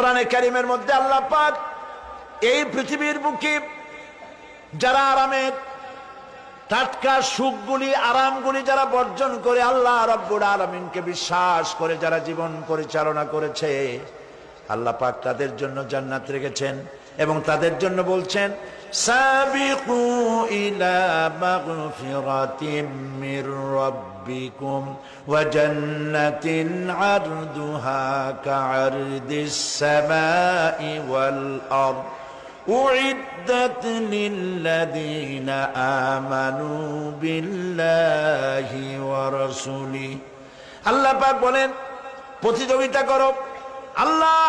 কোরআনে কারিমের মধ্যে আল্লাহ পাক এই পৃথিবীর বুকে যারা আরামের টাটকা সুখগুলি, আরামগুলি যারা বর্জন করে আল্লাহ রব্বুর আলমিনকে বিশ্বাস করে যারা জীবন পরিচালনা করেছে, আল্লাহ পাক তাদের জন্য জান্নাত রেখেছেন। এবং তাদের জন্য বলছেন সাবিকু ইলা মাগফিরাতিম মির রাব্বিকুম ওয়া জান্নাতিন আরদুহা কা'আরদিস সামাই ওয়াল আরদ أعدت للذين آمنوا بالله ورسوله আল্লাহ পাক বলেন প্রতিযোগিতা করো আল্লাহর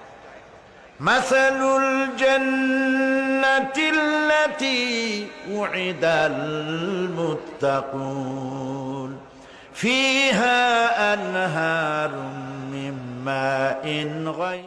مثل الجنة التي وعد المتقون. فيها أنهار من ماء غير